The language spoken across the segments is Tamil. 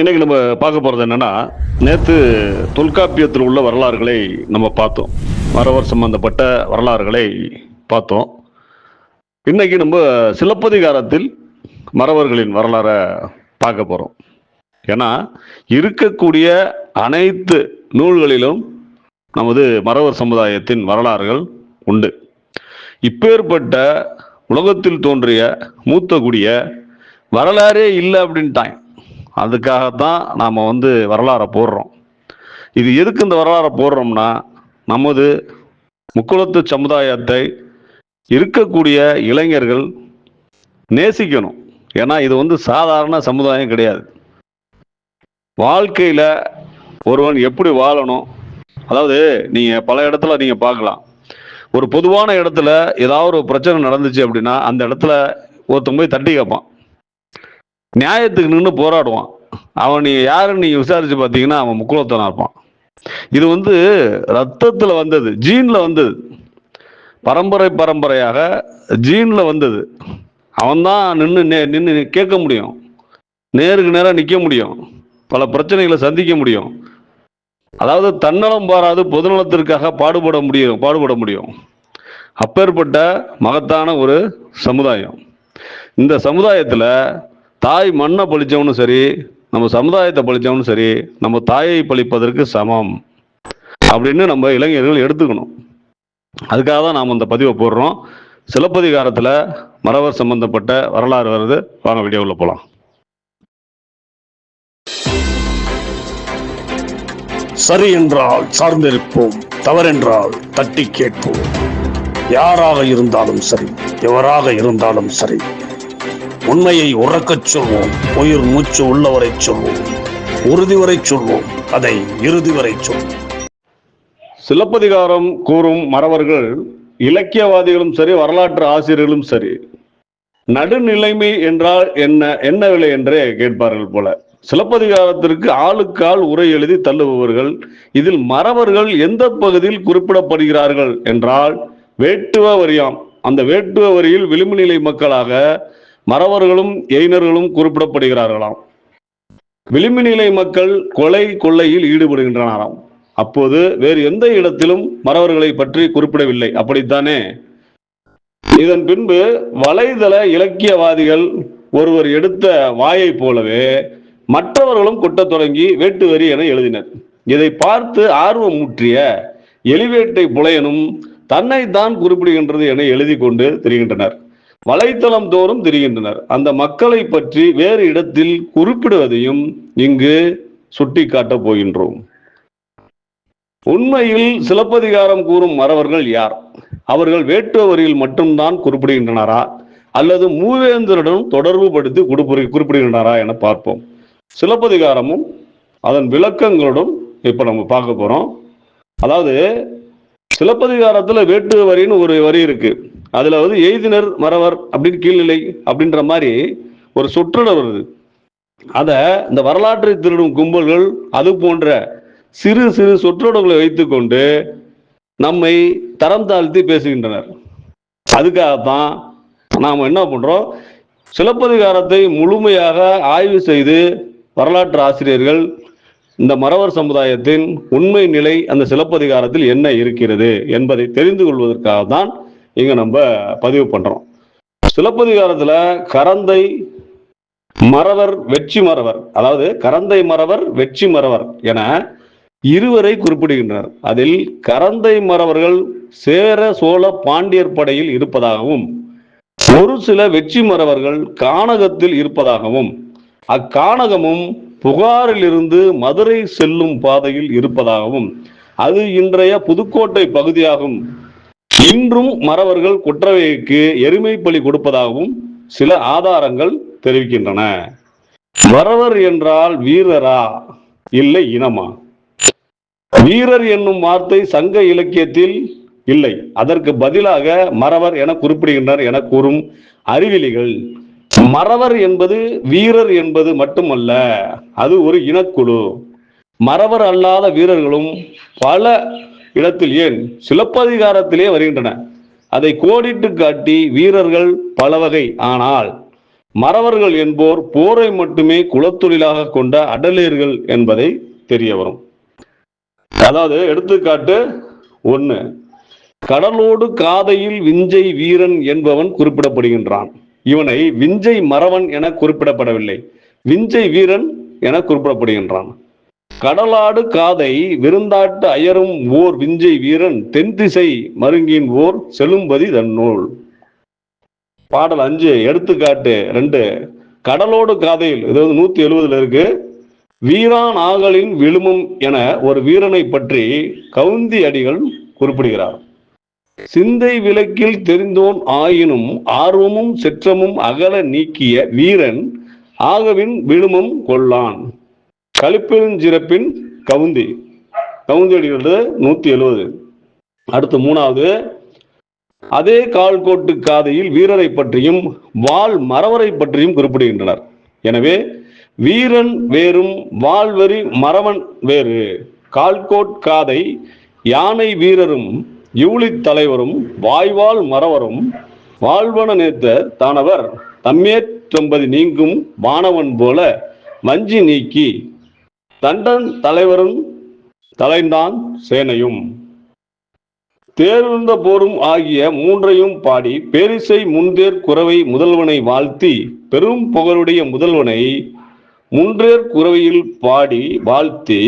இன்னைக்கு நம்ம பார்க்க போறது என்னன்னா நேத்து தொல்காப்பியத்தில் உள்ள வரலாறுகளை நம்ம பார்த்தோம். மறவர் சம்பந்தப்பட்ட வரலாறுகளை பார்த்தோம். இன்னைக்கு நம்ம சிலப்பதிகாரத்தில் மறவர்களின் வரலாறை பார்க்க போகிறோம் ஏன்னா இருக்கக்கூடிய அனைத்து நூல்களிலும் நமது மறவர் சமுதாயத்தின் வரலாறுகள் உண்டு. இப்பேற்பட்ட உலகத்தில் தோன்றிய மூத்த குடிய வரலாறே இல்லை அப்படின்ட்டாங்க அதுக்காகத்தான் நாம் வந்து வரலாறை போடுறோம். இது எதுக்கு இந்த வரலாறை போடுறோம்னா நமது முக்குளத்து சமுதாயத்தை இருக்கக்கூடிய இளைஞர்கள் நேசிக்கணும். ஏன்னா இது வந்து சாதாரண சமுதாயம் கிடையாது. வாழ்க்கையில் ஒருவன் எப்படி வாழணும்? அதாவது நீங்கள் பல இடத்துல நீங்கள் பார்க்கலாம். ஒரு பொதுவான இடத்துல ஏதாவது ஒரு பிரச்சனை நடந்துச்சு அப்படின்னா அந்த இடத்துல ஒருத்தன் போய் தட்டி கேட்பான். நியாயத்துக்கு நின்று போராடுவான். அவன் நீ யாருன்னு நீ விசாரிச்சு பார்த்தீங்கன்னா அவன் முக்குலத்தனா இருப்பான். இது வந்து ரத்தத்தில் வந்தது ஜீனில் வந்தது. பரம்பரை பரம்பரையாக ஜீனில் வந்தது. அவன்தான் நின்று நே நின்று கேட்க முடியும். நேருக்கு நேராக நிற்க முடியும். பல பிரச்சனைகளை சந்திக்க முடியும். அதாவது தன்னலம் பாராது பொதுநலத்திற்காக பாடுபட முடியும் பாடுபட முடியும். அப்பேற்பட்ட மகத்தான ஒரு சமுதாயம். இந்த சமுதாயத்தில் தாய் மண்ணை பழிச்சவனும் சரி நம்ம சமுதாயத்தை பழித்தவனும் சரி நம்ம தாயை பழிப்பதற்கு சமம் அப்படின்னு நம்ம இளைஞர்கள் எடுத்துக்கணும். அதுக்காக தான் நாம் அந்த பதிவை போடுறோம். சிலப்பதிகாரத்தில் மறவர் சம்பந்தப்பட்ட வரலாறு வருது. வாங்க வீடியோவில் போகலாம் சரி என்றால் சார்ந்திருப்போம் தவறென்றால் தட்டி கேட்போம். யாராக இருந்தாலும் சரி எவராக இருந்தாலும் சரி உண்மையை உறக்கச் சொல்வோம் உயிர் மூச்சு உள்ளவரை சொல்வோம் உறுதி வரை சொல்வோம் அதை இறுதி வரை சொல்வோம். சிலப்பதிகாரம் கூறும் மறவர்கள் இலக்கியவாதிகளும் சரி வரலாற்று ஆசிரியர்களும் சரி நடுநிலைமை என்றால் என்ன என்ன விலை என்றே கேட்பார்கள் போல. சிலப்பதிகாரத்திற்கு ஆளுக்கால் உரை எழுதி தள்ளுபவர்கள் இதில் மறவர்கள் எந்த பகுதியில் குறிப்பிடப்படுகிறார்கள் என்றால் வேட்டுவ வரியாம். அந்த வேட்டுவ வரியில் விளிம்பு நிலை மக்களாக மறவர்களும் எயினர்களும் குறிப்பிடப்படுகிறார்களாம். விளிம்பு நிலை மக்கள் கொலை கொள்ளையில் ஈடுபடுகின்றனராம். அப்போது வேறு எந்த இடத்திலும் மறவர்களை பற்றி குறிப்பிடவில்லை. அப்படித்தானே? இதன் பின்பு வலைதள இலக்கியவாதிகள் ஒருவர் எடுத்த வாயை போலவே மற்றவர்களும் கொட்டத் தொடங்கி வேட்டு வரி என எழுதினர். இதை பார்த்து ஆர்வம் முற்றிய எலிவேட்டை புலையனும் தன்னைத்தான் குறிப்பிடுகின்றது என எழுதி கொண்டு திரிகின்றனர். வலைத்தளம் தோறும் திரிகின்றனர். அந்த மக்களை பற்றி வேறு இடத்தில் குறிப்பிடுவதையும் இங்கு சுட்டிக்காட்டப் போகின்றோம். உண்மையில் சிலப்பதிகாரம் கூறும் மறவர்கள் யார்? அவர்கள் வேட்டுவ வரியில் மட்டும்தான் குறிப்பிடுகின்றனரா? அல்லது மூவேந்தருடன் தொடர்பு படுத்தி குறிப்பிடு- குறிப்பிடுகின்றனரா என பார்ப்போம். சிலப்பதிகாரமும் அதன் விளக்கங்களுடன் இப்ப நம்ம பார்க்க போறோம். அதாவது சிலப்பதிகாரத்துல வேட்டு வரின்னு ஒரு வரி இருக்கு. அதுல வந்து எய்தினர் மறவர் அப்படின்னு கீழ்நிலை அப்படின்ற மாதிரி ஒரு சொற்றொடர் வருது. அத இந்த வரலாற்றை திருடும் கும்பல்கள் அது போன்ற சிறு சிறு சொற்றொடர்களை வைத்துக்கொண்டு நம்மை தரம் தாழ்த்தி பேசுகின்றனர். அதுக்காகத்தான் நாம் என்ன பண்றோம்? சிலப்பதிகாரத்தை முழுமையாக ஆய்வு செய்து வரலாற்று ஆசிரியர்கள் இந்த மறவர் சமுதாயத்தின் உண்மை நிலை அந்த சிலப்பதிகாரத்தில் என்ன இருக்கிறது என்பதை தெரிந்து கொள்வதற்காக தான் இங்கே நம்ம பதிவு பண்ணுறோம் சிலப்பதிகாரத்தில் கரந்தை மறவர் வெற்றி மறவர் அதாவது கரந்தை மறவர் வெற்றி மறவர் என இருவரை குறிப்பிடுகின்றனர். அதில் கரந்தை மறவர்கள் சேர சோழ பாண்டியர் படையில் இருப்பதாகவும் ஒரு சில வெற்றி மறவர்கள் கானகத்தில் இருப்பதாகவும் அக்கானகமும் புகாரிலிருந்து மதுரை செல்லும் பாதையில் இருப்பதாகவும் அது இன்றைய புதுக்கோட்டை பகுதியாகும் இன்றும் மறவர்கள் குற்றவைக்கு எருமை பலி கொடுப்பதாகவும் சில ஆதாரங்கள் தெரிவிக்கின்றன. மறவர் என்றால் வீரரா? இல்லை இனமா? வீரர் என்னும் வார்த்தை சங்க இலக்கியத்தில் இல்லை. அதற்கு பதிலாக மறவர் என குறிப்பிடுகின்றனர் என கூறும் அறிவிலிகள். மறவர் என்பது வீரர் என்பது மட்டுமல்ல அது ஒரு இனக்குழு. மறவர் அல்லாத வீரர்களும் பல இடத்தில் ஏன் சிலப்பதிகாரத்திலே வருகின்றன. அதை கோடிட்டு காட்டி வீரர்கள் பல வகை ஆனால் மறவர்கள் என்போர் போரை மட்டுமே குலத்தொழிலாக கொண்ட அடலேர்கள் என்பதை தெரிய வரும். அதாவது எடுத்துக்காட்டு ஒன்று கடலோடு காதையில் விஞ்சை வீரன் என்பவன் குறிப்பிடப்படுகின்றான். இவனை விஞ்சை மறவன் என குறிப்பிடப்படவில்லை. விஞ்சை வீரன் என குறிப்பிடப்படுகின்றான். கடலாடு காதை விருந்தாட்டு அயரும் ஓர் விஞ்சை வீரன் தென் திசை மருங்கின் ஓர் செலும்பதி தன்னூல். பாடல் அஞ்சு எடுத்துக்காட்டு ரெண்டு. கடலோடு காதையில் இது வந்து நூத்தி எழுபதுல இருக்கு. வீரான் ஆகலின் விழுமம் என ஒரு வீரனை பற்றி கவுந்தி அடிகள் குறிப்பிடுகிறார். சிந்தை விளக்கில் தெரிந்தோன் ஆயினும் ஆர்வமும் செற்றமும் அகல நீக்கிய வீரன் ஆகவின் விழுமம் கொள்ளான். கலிப்பெருஞ்சிறப்பின் கவுந்தி. கவுந்தி அடிக்கிறது நூத்தி எழுபது அடுத்து மூணாவது. அதே கால்கோட்டு காதையில் வீரரை பற்றியும் வாள் மரவரை பற்றியும் குறிப்பிடுகின்றனர். எனவே வீரன் வேறும் வாள்வரி மறவன் வேறு. கால்கோட் காதை யானை வீரரும் யூலித் தலைவரும் வாய்வாள் மறவரும் வாழ்வன நேத்த தானவர் தம்மேற்றம்பதி நீங்கும் வானவன் போல வஞ்சி நீக்கி தண்டன் தலைவரும் தலைந்தான் சேனையும். தேர்ந்த போரும் ஆகிய மூன்றையும் பாடி பேரிசை முன்தேர் குறவை முதல்வனை வாழ்த்தி பெரும் புகழுடைய முதல்வனை முன்றேர் குறவையில் பாடி வாழ்த்தி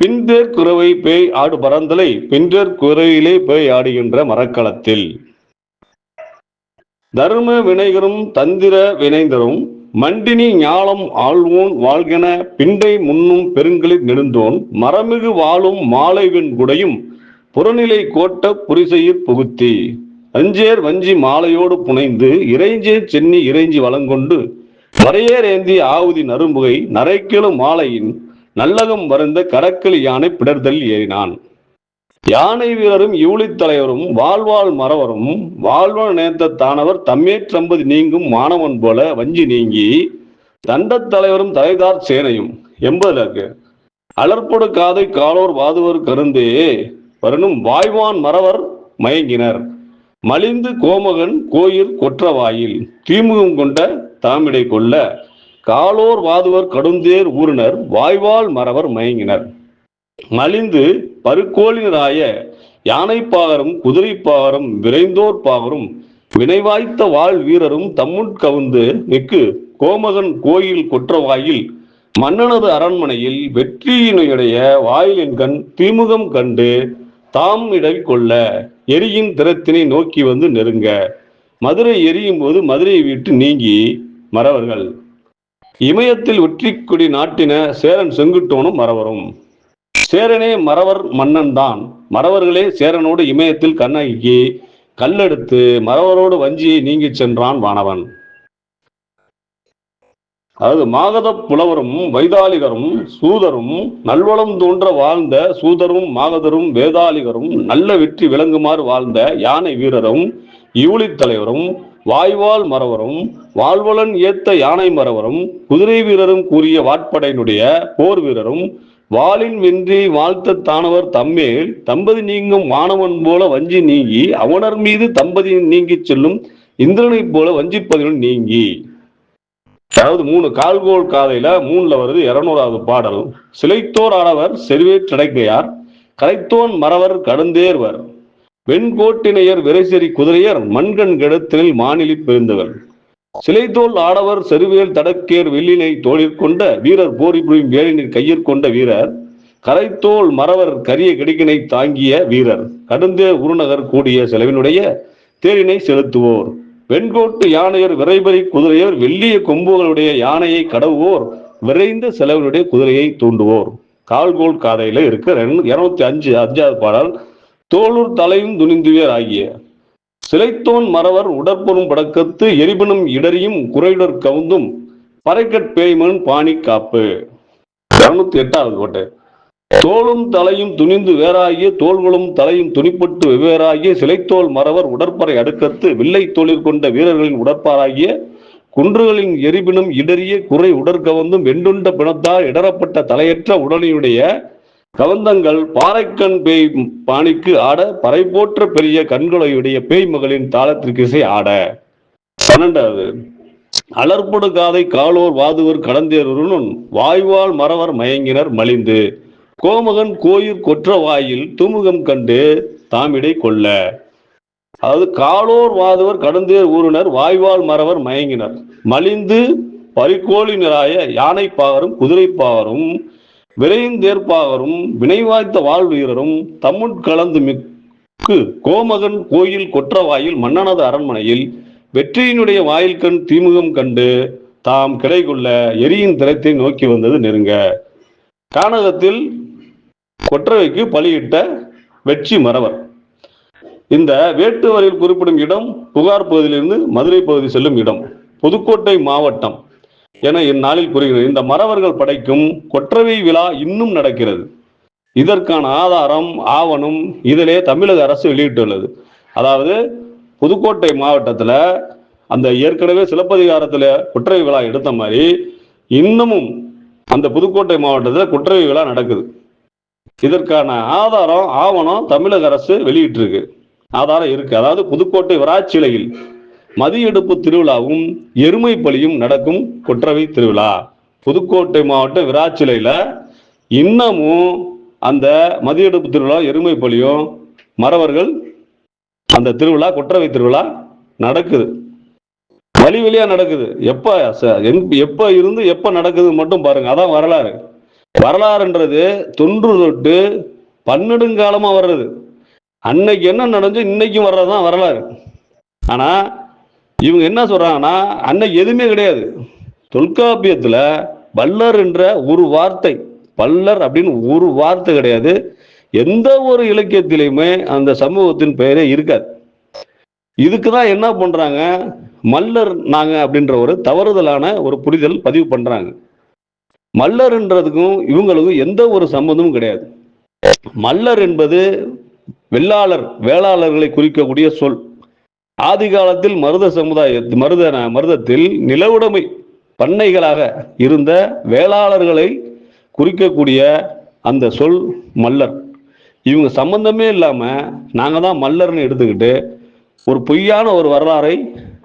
பின்தேர் குறவை பேய் ஆடு பரந்தலை பின்றேர் குறவையிலே பேய் ஆடுகின்ற மரக்களத்தில். தர்ம வினைகரும் தந்திர வினைந்தரும் மண்டினி ஞாலம் ஆழ்வோன் வாழ்கென பிண்டை முன்னும் பெருங்களில் நெடுந்தோன் மரமிகு வாழும் மாலைவின் குடையும் புறநிலை கோட்ட புரிசையிற் புகுத்தி. அஞ்சேர் வஞ்சி மாலையோடு புனைந்து இறைஞ்சேர் சென்னி இறைஞ்சி வளங்கொண்டு வரையேர் ஏந்தி ஆவுதி நரும்புகை நரைக்கிலும் மாலையின் நல்லகம் வருந்த கரக்களி யானை பிடர்தல் ஏறினான். யானை வீரரும் யூழித் தலைவரும் வாழ்வாள் மறவரும் வாழ்வாள் நேர்த்த தானவர் தம்மேற்றம்பது நீங்கும் மாணவன் போல வஞ்சி நீங்கி தண்டத் தலைவரும் தலைதார் சேனையும். என்பதுல இருக்கு. அலர்பொடு காதை காலோர் வாதுவர் கருந்தே வரணும் வாய்வான் மறவர் மயங்கினர். மலிந்து கோமகன் கோயில் கொற்றவாயில் தீமுகம் கொண்ட தாமிடை கொள்ள காலோர் வாதுவர் கடுந்தேர் ஊரினர் வாய்வாள் மறவர் மயங்கினர். மலிந்து பருக்கோளினராய யானைப்பாகரும் குதிரைப்பாகரும் விரைந்தோர் பாகரும் வினைவாய்த்த வாழ் வீரரும் தம்முட் கவுந்து மிக்கு கோமகன் கோயில் கொற்றவாயில் மன்னனது அரண்மனையில் வெற்றியினுடைய வாயிலின் கண் திமுகம் கண்டு தாம் இடை கொள்ள எரியின் திறத்தினை நோக்கி வந்து நெருங்க. மதுரை எரியும் போது மதுரையை விட்டு நீங்கி மறவர்கள். இமயத்தில் வெற்றிக்குடி நாட்டின சேரன் செங்குட்டோனும் மறவரும். சேரனே மறவர் மன்னன் தான் மறவர்களே சேரனோடு இமயத்தில் கண்ணகி கல்லெடுத்து மறவரோடு வஞ்சியை நீங்கிச் சென்றான் வானவன். அதாவது மாகத புலவரும் வைதாலிகரும் சூதரும் நல்வளம் தோன்ற வாழ்ந்த சூதரும் மாகதரும் வேதாளிகரும் நல்ல வெற்றி விளங்குமாறு வாழ்ந்த யானை வீரரும் யூழித் தலைவரும் வாய்வாள் மறவரும் வாழ்வலன் ஏத்த யானை மறவரும் குதிரை வீரரும் கூறிய வாட்படையினுடைய போர் வீரரும் வாளின் வென்றி வாழ்த்த தானவர் தம்மேல் தம்பதி நீங்கும் வானவன் போல வஞ்சி நீங்கி அவனர் மீது தம்பதி நீங்கிச் செல்லும் இந்திரனைப் போல வஞ்சிப்பதிலும் நீங்கி. அதாவது மூணு கால்கோள் காதையில மூணுல வருது இருநூறாவது பாடல். சிலைத்தோர் ஆடவர் செருவேற்றடைக்கையார் கரைத்தோன் மறவர் கடுந்தேர்வர். வெண்கோட்டினையர் விரைசெறி குதிரையர் மண்கண் கெடுத்தலில் மாநிலி பெருந்தவர். சிலைத்தோல் ஆடவர் செருவேல் தடக்கேர் வெள்ளினை தோளிற்கொண்ட வீரர் போரி புரியும் வேலினில் கையிற் கொண்ட வீரர் கரைத்தோல் மறவர் கரிய கிடுக்கினை தாங்கிய வீரர் கடுந்தே உருநகர் கூடிய செலவினுடைய தேரினை செலுத்துவோர் வெண்கோட்டு யானையர் விரைபறி குதிரையர் வெள்ளிய கொம்புகளுடைய யானையை கடவுவோர் விரைந்த செலவினுடைய குதிரையை தூண்டுவோர். கால்கோல் காதையில இருக்க இருநூத்தி அஞ்சு அஞ்சாவது பாடல் தோளூர் தலையும் துணிந்துவேர் ஆகிய சிலைத்தோன் மறவர் உடற்பொரும் படக்கத்து எரிபனும் இடரியும் குறையுடர் கவுந்தும் பறைக்கட் பேய்மன் பாணி காப்பு. இருநூத்தி எட்டாவது கோட்டை. தோளும் தலையும் துணிந்து வேறாகிய தோள்களும் தலையும் துணிப்பட்டு வெவ்வேறாகிய சிலைத்தோல் மறவர் உடற்பறை அடுக்கத்து வில்லை தோளில் கொண்ட வீரர்களின் உடற்பாராகிய குன்றுகளின் எரிபினும் இடறிய குறை உடற்கவந்தும் வெண்டுண்ட பிணத்தால் இடரப்பட்ட தலையற்ற உடலினுடைய கவந்தங்கள் பாறைக்கண் பேய் பாணிக்கு ஆட பறை போற்ற பெரிய கண்களையுடைய பேய் மகளின் தாளத்திற்கு இசை ஆட. பன்னெண்டாவது அலர்படு காதை காலோர் வாதுவர் கடந்தேருனும் வாய்வாள் மறவர் மயங்கினர் மலிந்து. கோமகன் கோயிற் கொற்ற வாயில் துமுகம் கண்டு தாமிடை கொள்ள. அதாவது காலோர் வாதுவர் கடந்தேர் ஊரினர் வாய்வாள் மறவர் மயங்கினர். மலிந்து பரிகோளினராய யானை பாவரும் குதிரை பாவரும் விரைந்தேற்பாகரும் வினைவாய்த்த வாழ் வீரரும் தம்முட் கலந்து மிக்கு கோமகன் கோயில் கொற்றவாயில் மன்னனது அரண்மனையில் வெற்றியினுடைய வாயில் கண் தீமுகம் கண்டு தாம் கிடை கொள்ள எரியின் திறத்தை நோக்கி வந்தது நெருங்க. கானகத்தில் கொற்றவைக்கு பலியிட்ட வெற்றி மறவர். இந்த வேட்டுவரையில் குறிப்பிடும் இடம் புகார் பகுதியிலிருந்து மதுரை பகுதி செல்லும் இடம் புதுக்கோட்டை மாவட்டம். என இந்நாளில் கூறுகிறது. இந்த மறவர்கள் படைக்கும் கொற்றவை விழா இன்னும் நடக்கிறது. இதற்கான ஆதாரம் ஆவணம் இதிலே தமிழக அரசு வெளியிட்டுள்ளது. அதாவது புதுக்கோட்டை மாவட்டத்துல அந்த ஏற்கனவே சிலப்பதிகாரத்தில் குற்றவை விழா எடுத்த மாதிரி இன்னமும் அந்த புதுக்கோட்டை மாவட்டத்தில் குற்றவை விழா நடக்குது. இதற்கான ஆதாரம் ஆவணம் தமிழக அரசு வெளியிட்டிருக்கு. ஆதாரம் இருக்கு. அதாவது புதுக்கோட்டை வராச்சிலையில் மதியெடுப்பு திருவிழாவும் எருமை பலியும் நடக்கும் கொற்றவை திருவிழா. புதுக்கோட்டை மாவட்டம் விராச்சிலையில் இன்னமும் அந்த மதியெடுப்பு திருவிழா எருமை பலியும் மறவர்கள் அந்த திருவிழா கொற்றவை திருவிழா நடக்குது. வழி வழியா நடக்குது. எப்ப ச- எப்ப இருந்து எப்ப நடக்குது மட்டும் பாருங்க. அதான் வரலாறு. வரலாறுன்றது தொன்று தொட்டு பன்னெடுங்காலமா வர்றது. அன்னைக்கு என்ன நடந்துச்சு இன்னைக்கும் வர்றதுதான் வரலாறு. ஆனா இவங்க என்ன சொல்றாங்கன்னா அன்னைக்கு எதுவுமே கிடையாது. தொல்காப்பியத்துல வல்லர் என்ற ஒரு வார்த்தை பல்லர் அப்படின்னு ஒரு வார்த்தை கிடையாது. எந்த ஒரு இலக்கியத்திலையுமே அந்த சமூகத்தின் பெயரே இருக்காது. இதுக்கு தான் என்ன பண்றாங்க? மல்லர் நாங்க அப்படின்ற ஒரு தவறுதலான ஒரு புரிதல் பதிவு பண்றாங்க. மல்லர்ன்றதுக்கும் இவங்களுக்கும் எந்த ஒரு சம்பந்தமும் கிடையாது. மல்லர் என்பது வெள்ளாளர் வேளாளர்களை குறிக்கக்கூடிய சொல். ஆதி காலத்தில் மருத சமுதாய மருத மருதத்தில் நிலவுடைமை பண்ணைகளாக இருந்த வேளாளர்களை குறிக்கக்கூடிய அந்த சொல் மல்லர். இவங்க சம்பந்தமே இல்லாமல் நாங்கள் தான் மல்லர்னு எடுத்துக்கிட்டு ஒரு பொய்யான ஒரு வரலாறை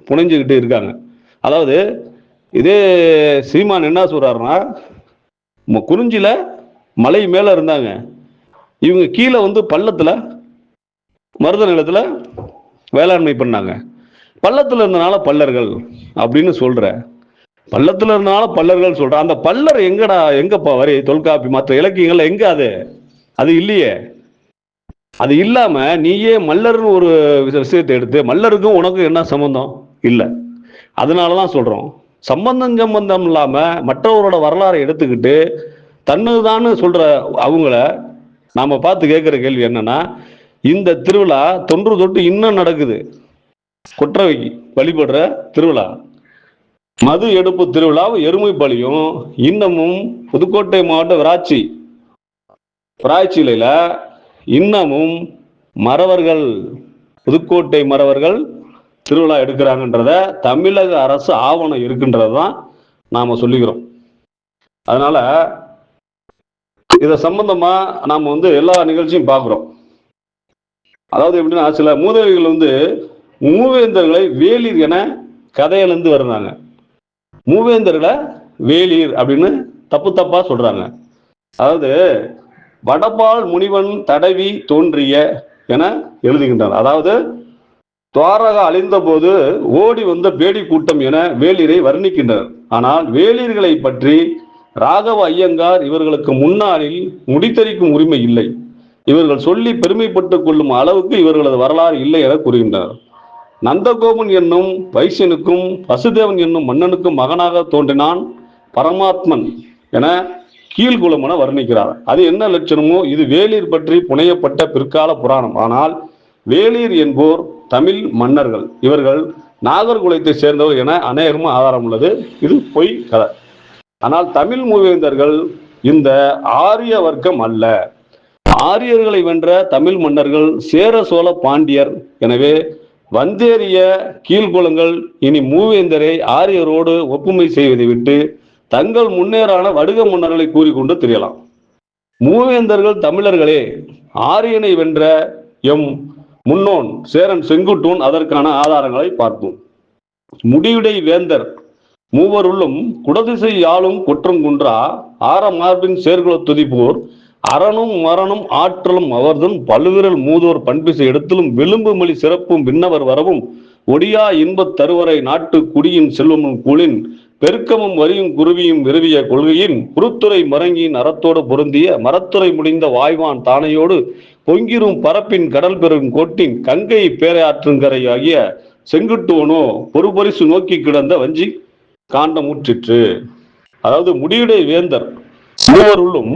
புனைஞ்சுக்கிட்டு இருக்காங்க. அதாவது இதே சீமான் என்ன சொல்கிறாருன்னா குறிஞ்சியில் மலை மேலே இருந்தாங்க. இவங்க கீழே வந்து பள்ளத்தில் மருத நிலத்தில் வேளாண்மை பண்ணாங்க. பள்ளத்தில் இருந்தனால பல்லர்கள் அப்படின்னு சொல்கிற பள்ளத்தில் இருந்தனால பல்லர்கள் சொல்கிற அந்த பல்லர் எங்கடா எங்கப்பா வரி தொல்காப்பி மற்ற இலக்கியங்கள்ல எங்க அது? அது இல்லையே. அது இல்லாமல் நீயே மல்லர்னு ஒரு விஷயத்தை எடுத்து மல்லருக்கும் உனக்கும் என்ன சம்பந்தம்? இல்லை. அதனாலதான் சொல்கிறோம் சம்பந்தம் சம்பந்தம் இல்லாமல் மற்றவரோட வரலாறை எடுத்துக்கிட்டு தன்னுதான்னு சொல்கிற அவங்கள நாம் பார்த்து கேட்குற கேள்வி என்னென்னா இந்த திருவிழா தொன்று தொட்டு இன்னும் நடக்குது. குற்றவைக்கு வழிபடுற திருவிழா. மது எடுப்பு திருவிழாவும் எருமை பலியும் இன்னமும் புதுக்கோட்டை மாவட்ட விராட்சி. விராட்சியில இன்னமும் மறவர்கள் புதுக்கோட்டை மறவர்கள் திருவிழா எடுக்கிறாங்கன்றத தமிழக அரசு ஆவணம் இருக்குன்றது தான் நாம் சொல்லிக்கிறோம். அதனால இதை சம்பந்தமாக நாம் வந்து எல்லா நிகழ்ச்சியும் பார்க்குறோம். அதாவது எப்படின்னா சில மூதவிகள் வந்து மூவேந்தர்களை வேலிர் என கதையிலிருந்து வருந்தாங்க மூவேந்தர்களை வேலிர் அப்படின்னு தப்பு தப்பா சொல்றாங்க. அதாவது வடபால் முனிவன் தடவி தோன்றிய என எழுதுகின்றனர் அதாவது துவாரகா அழிந்த போது ஓடி வந்த பேடி கூட்டம் என வேலிரை வர்ணிக்கின்றனர் ஆனால் வேலிர்களை பற்றி ராகவ ஐயங்கார் இவர்களுக்கு முன்னாளில் முடித்தரிக்கும் உரிமை இல்லை. இவர்கள் சொல்லி பெருமைப்பட்டுக் கொள்ளும் அளவுக்கு இவர்களது வரலாறு இல்லை என கூறுகின்றனர். நந்தகோபன் என்னும் வைசியனுக்கும் வசுதேவன் என்னும் மன்னனுக்கும் மகனாக தோன்றினான் பரமாத்மன் என கீழ்குலம் என வர்ணிக்கிறார். அது என்ன லட்சணமோ இது வேலிர் பற்றி புனையப்பட்ட பிற்கால புராணம். ஆனால் வேலிர் என்போர் தமிழ் மன்னர்கள். இவர்கள் நாகர்குலத்தை சேர்ந்தவர் என அநேகமும் ஆதாரம் உள்ளது. இது பொய் கதை. ஆனால் தமிழ் மூவேந்தர்கள் இந்த ஆரிய வர்க்கம் அல்ல. ஆரியர்களை வென்ற தமிழ் மன்னர்கள் சேர சோழ பாண்டியர். எனவே வந்தேறிய கீழ்குலங்கள் இனி மூவேந்தரை ஆரியரோடு ஒப்புமை செய்வதை விட்டு தங்கள் முன்னேறான வடுக மன்னர்களை கூறிக்கொண்டு திரியலாம். மூவேந்தர்கள் தமிழர்களே ஆரியனை வென்ற எம் முன்னோன் சேரன் செங்குட்டூன் அதற்கான ஆதாரங்களை பார்ப்போம். முடியுடை வேந்தர் மூவருள்ளும் குடதிசை யாழும் குற்றம் குன்றா ஆற மார்பின் சேர்குல துதிப்போர் அறனும் மரணம் ஆற்றலும் அவர்தன் பல்விரல் மூதோர் பண்பிசை எடுத்தலும் விளிம்பு மொழி சிறப்பும் விண்ணவர் வரவும் ஒடியா இன்பத் தருவரை நாட்டு குடியின் செல்வமும் கூலின் பெருக்கமும் வரியும் குருவியும் விருவிய கொள்கையின் குருத்துறை மரங்கியின் அறத்தோடு பொருந்திய மரத்துறை முடிந்த வாய்வான் தானையோடு பொங்கிரும் பரப்பின் கடல் பெறும் கோட்டின் கங்கை பேரையாற்றுங்கரை ஆகிய செங்குட்டுவனோ பொறுபரிசு நோக்கி கிடந்த வஞ்சி காண்டமுற்றிற்று. அதாவது முடியுடைய வேந்தர். மூவருள்ளும்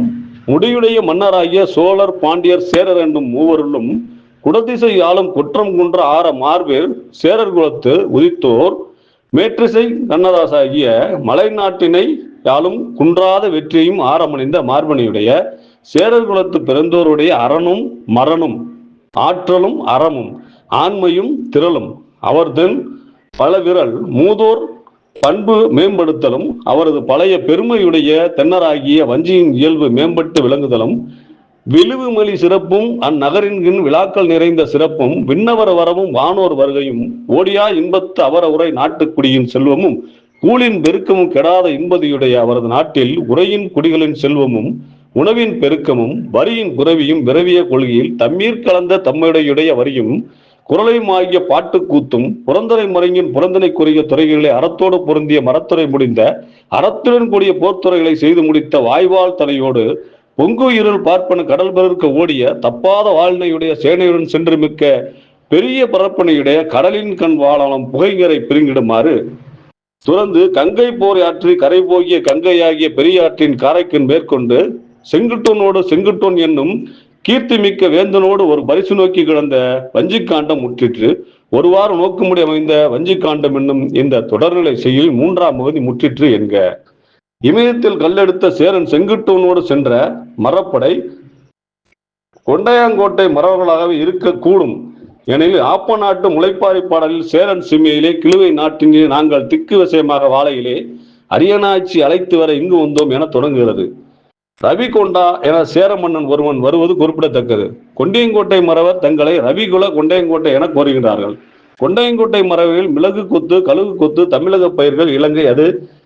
முடியுடைய மன்னராகிய சோழர் பாண்டியர் சேரர் என்னும் மூவருளும் குடதிசை ஆளும் குற்றம் குன்ற ஆற மார்பில் சேரர் குலத்து உதித்தோர் மேற்றிசை கண்ணதாசாகிய மலை நாட்டினை யாலும் குன்றாத வெற்றியும் ஆரமணிந்த மார்பனியுடைய சேரர் குலத்து பிறந்தோருடைய அரணும் மரணும் ஆற்றலும் அறமும் ஆண்மையும் திரளும். அவர்தன் பல விரல் மூதோர் பண்பு மேம்படுத்தலும் அவரது பழைய பெருமையுடைய தென்னராகிய வஞ்சியின் இயல்பு மேம்பட்டு விளங்குதலும் விழுவுமொழி சிறப்பும் அந்நகரின் விழாக்கள் நிறைந்த சிறப்பும் விண்ணவர வரவும் வானோர் வருகையும் ஓடியா இன்பத்து அவர உரை நாட்டுக்குடியின் செல்வமும் கூலின் பெருக்கமும் கெடாத இன்பதியுடைய அவரது நாட்டில் உரையின் குடிகளின் செல்வமும் உணவின் பெருக்கமும் வரியின் குறவியும் விரவிய கொள்கையில் தம்மீர் கலந்த தம்முடையுடைய வரியும் குரலையும் ஆகிய பாட்டுக்கூத்தும் புறந்தரை முறையின் புறந்தனைக்குரிய துறைகளை அறத்தோடு பொருந்திய மரத்துறை முடிந்த அறத்துடன் கூடிய போர்த்துறைகளை செய்து முடித்த வாய்வாள் தனையோடு பொங்கு இருள் பார்ப்பன கடல் பெருக்க ஓடிய தப்பாத வாழ்னையுடைய சேனையுடன் சென்று மிக்க பெரிய பரப்பனையுடைய கடலின் கண் வாழாலம் புகைங்கரை பிரிங்கிடுமாறு துறந்து கங்கை போர் ஆற்றி கரை போகிய கங்கையாகிய பெரியாற்றின் காரைக்கண் மேற்கொண்டு செங்குட்டோனோடு செங்குட்டோன் என்னும் கீர்த்திமிக்க வேந்தனோடு ஒரு பரிசு நோக்கி கிடந்த வஞ்சிக்காண்டம் முற்றிற்று. ஒரு வாரம் நோக்கும்படி அமைந்த வஞ்சிக்காண்டம் என்னும் இந்த தொடர்நிலை செய்யில் மூன்றாம் பகுதி முற்றிற்று என்க. இமயத்தில் கல்லெடுத்த சேரன் செங்குட்டோனோடு சென்ற மரப்படை கொண்டையாங்கோட்டை மறவர்களாகவே இருக்கக்கூடும். எனில் ஆப்ப நாட்டு முளைப்பாரி பாடலில் சேரன் சிமையிலே கிழுவை நாட்டினே நாங்கள் திக்கு விஷயமாக வாழையிலே அரியனாட்சி அழைத்து வர இங்கு வந்தோம் என தொடங்குகிறது. ரவி கொண்டா என சேர மன்னன் ஒருவன் வருவது குறிப்பிடத்தக்கது. கொண்டியங்கோட்டை மறவர் தங்களை ரவிகுல கொண்டையங்கோட்டை என கோருகிறார்கள் கொண்டையங்கோட்டை மறவையில் மிளகு கொத்து கழுகு கொத்து தமிழக பயிர்கள் இலங்கை அது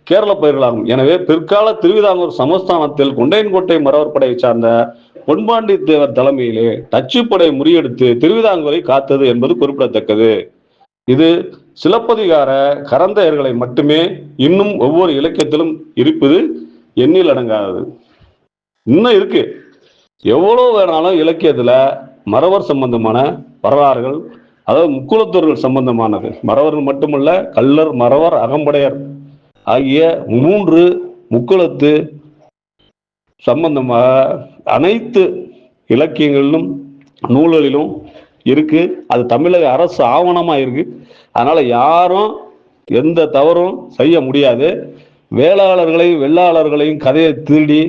கேரள பயிர்களாகும். எனவே பிற்கால திருவிதாங்கூர் சமஸ்தானத்தில் கொண்டையன்கோட்டை மரவர் படையை சார்ந்த பொன்பாண்டி தேவர் தலைமையிலே டச்சு படை முறியெடுத்து திருவிதாங்கூரை காத்தது என்பது குறிப்பிடத்தக்கது. இது சிலப்பதிகார கரந்தையர்களை மட்டுமே இன்னும் ஒவ்வொரு இலக்கியத்திலும் இருப்பது எண்ணில் அடங்காதது. இன்னும் இருக்கு. எவ்வளோ வேணாலும் இலக்கியத்தில் மறவர் சம்பந்தமான வரலாறுகள் அதாவது முக்குளத்தூர்கள் சம்பந்தமானது. மறவர்கள் மட்டுமல்ல கள்ளர் மறவர் அகம்படையர் ஆகிய மூன்று முக்குலத்து சம்பந்தமாக அனைத்து இலக்கியங்களிலும் நூல்களிலும் இருக்கு. அது தமிழக அரசு ஆவணமாக இருக்கு. அதனால யாரும் எந்த தவறும் செய்ய முடியாது. வேளாளர்களையும் வெள்ளாளர்களையும் கதையை திருடி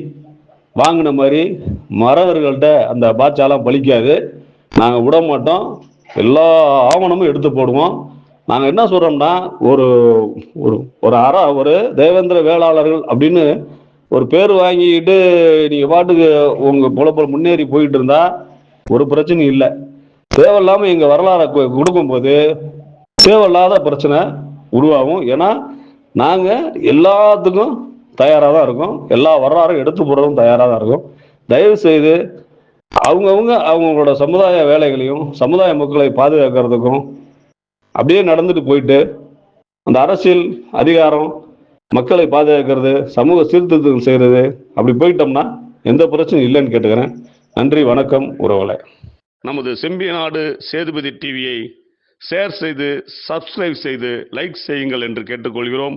வாங்கின மாதிரி மறவர்கள்ட்ட அந்த பாட்சாலாம் பலிக்காது. நாங்கள் விட மாட்டோம் எல்லா ஆவணமும் எடுத்து போடுவோம். நாங்கள் என்ன சொல்கிறோம்னா ஒரு ஒரு ஒரு அற ஒரு தேவேந்திர வேளாளர்கள் அப்படின்னு ஒரு பேர் வாங்கிட்டு நீங்கள் பாட்டுக்கு உங்கள் பொழப்ப முன்னேறி போயிட்டு இருந்தா ஒரு பிரச்சனையும் இல்லை. தேவையில்லாமல் எங்கள் வரலாறை கொடுக்கும்போது தேவையில்லாத பிரச்சனை உருவாகும். ஏன்னா நாங்கள் எல்லாத்துக்கும் தயாராக தான் இருக்கும். எல்லா வரலாறும் எடுத்து போடுறதும் தயாராக தான் இருக்கும். தயவு செய்து அவங்கவுங்க அவங்களோட சமுதாய வேலைகளையும் சமுதாய மக்களை பாதுகாக்கிறதுக்கும் அப்படியே நடந்துட்டு போயிட்டு அந்த அரசியல் அதிகாரம் மக்களை பாதுகாக்கிறது சமூக சீர்திருத்தங்கள் செய்கிறது அப்படி போயிட்டோம்னா எந்த பிரச்சனையும் இல்லைன்னு கேட்டுக்கிறேன். நன்றி வணக்கம் உறவுகளை. நமது செம்பிய நாடு சேதுபதி டிவியை ஷேர் செய்து சப்ஸ்கிரைப் செய்து லைக் செய்யுங்கள் என்று கேட்டுக்கொள்கிறோம்.